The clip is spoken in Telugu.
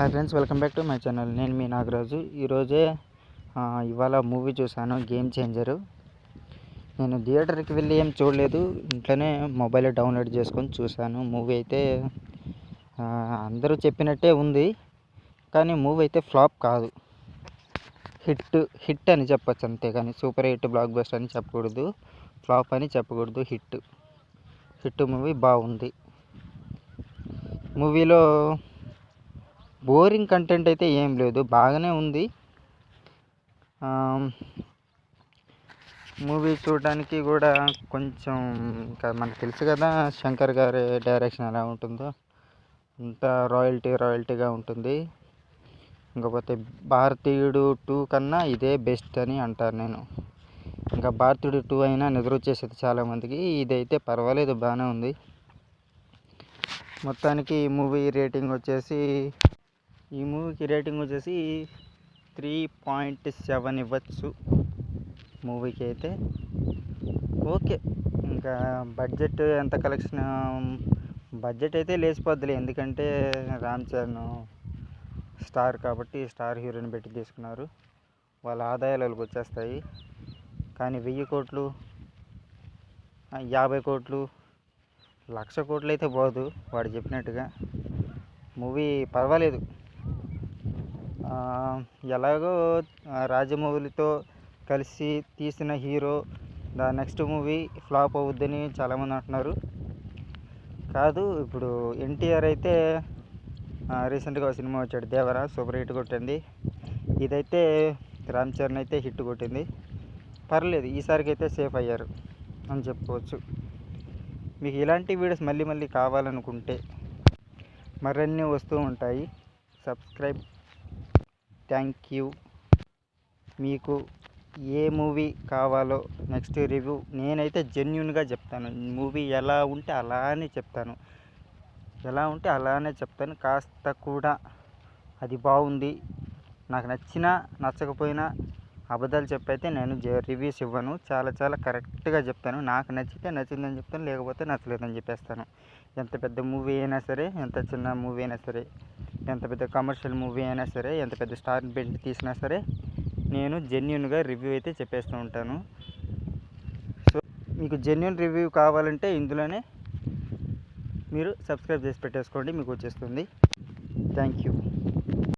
Hi friends welcome back to my channel నేను మీ నాగరాజు. ఈరోజే ఇవాళ మూవీ చూశాను గేమ్ చేంజరు నేను థియేటర్కి వెళ్ళి ఏం చూడలేదు. ఇంట్లోనే మొబైల్ డౌన్లోడ్ చేసుకొని చూశాను. మూవీ అయితే అందరూ చెప్పినట్టే ఉంది. కానీ మూవీ అయితే ఫ్లాప్ కాదు. హిట్ హిట్ అని చెప్పొచ్చు అంతే. కానీ సూపర్ హిట్ బ్లాక్ బస్టర్ అని చెప్పకూడదు. ఫ్లాప్ అని చెప్పకూడదు. హిట్ హిట్ మూవీ బాగుంది. మూవీలో బోరింగ్ కంటెంట్ అయితే ఏం లేదు బాగానే ఉంది. మూవీ చూడడానికి కూడా కొంచెం ఇంకా మనకు తెలుసు కదా శంకర్ గారి డైరెక్షన్ ఎలా ఉంటుందో. అంత రాయల్టీ రాయల్టీగా ఉంటుంది. ఇంకపోతే భారతీయుడు టూ కన్నా ఇదే బెస్ట్ అని అంటాను నేను. ఇంకా భారతీయుడు టూ అయినా నిద్ర వచ్చేసేది చాలామందికి ఇదైతే పర్వాలేదు బాగానే ఉంది. మొత్తానికి ఈ మూవీ రేటింగ్ వచ్చేసి ఈ మూవీకి రేటింగ్ వచ్చేసి త్రీ పాయింట్ సెవెన్ ఇవ్వచ్చు మూవీకి అయితే. ఓకే ఇంకా బడ్జెట్ ఎంత కలెక్షన్? బడ్జెట్ అయితే లేచిపోద్దులే ఎందుకంటే రామ్ చరణ్ స్టార్ కాబట్టి స్టార్ హీరోని పెట్టి తీసుకున్నారు. వాళ్ళ ఆదాయాలు వాళ్ళకి వచ్చేస్తాయి. కానీ వెయ్యి కోట్లు యాభై కోట్లు లక్ష కోట్లు అయితే పోదు వాడు చెప్పినట్టుగా. మూవీ పర్వాలేదు. ఎలాగో రాజమౌళితో కలిసి తీసిన హీరో దా నెక్స్ట్ మూవీ ఫ్లాప్ అవుద్దని చాలామంది అంటున్నారు. కాదు ఇప్పుడు ఎన్టీఆర్ అయితే రీసెంట్గా ఒక సినిమా వచ్చాడు దేవరా సూపర్ హిట్ కొట్టింది. ఇదైతే రామ్ చరణ్ అయితే హిట్ కొట్టింది. పర్లేదు ఈసారికి అయితే సేఫ్ అయ్యారు అని చెప్పుకోవచ్చు. మీకు ఇలాంటి వీడియోస్ మళ్ళీ మళ్ళీ కావాలనుకుంటే మరిన్ని వస్తూ ఉంటాయి. Subscribe thank you. మీకు ఏ మూవీ కావాలో నెక్స్ట్ రివ్యూ నేనైతే జెన్యున్గా చెప్తాను. మూవీ ఎలా ఉంటే అలానే చెప్తాను. ఎలా ఉంటే అలానే చెప్తాను. కాస్త కూడా అది బాగుంది. నాకు నచ్చినా నచ్చకపోయినా అబద్ధాలు చెప్పైతే నేను రివ్యూస్ ఇవ్వను. చాలా చాలా కరెక్ట్గా చెప్తాను నాకు నచ్చితే నచ్చిందని చెప్తాను లేకపోతే నచ్చలేదని చెప్పేస్తాను. ఎంత పెద్ద మూవీ అయినా సరే ఎంత చిన్న మూవీ అయినా సరే ఎంత పెద్ద కమర్షియల్ మూవీ అయినా సరే ఎంత పెద్ద స్టార్ బెల్ట్ తీసినా సరే నేను జెన్యున్గా రివ్యూ అయితే చెప్పేస్తూ ఉంటాను. సో మీకు జెన్యున్ రివ్యూ కావాలంటే ఇందులోనే మీరు సబ్స్క్రైబ్ చేసి పెట్టేసుకోండి మీకు వచ్చేస్తుంది. Thank you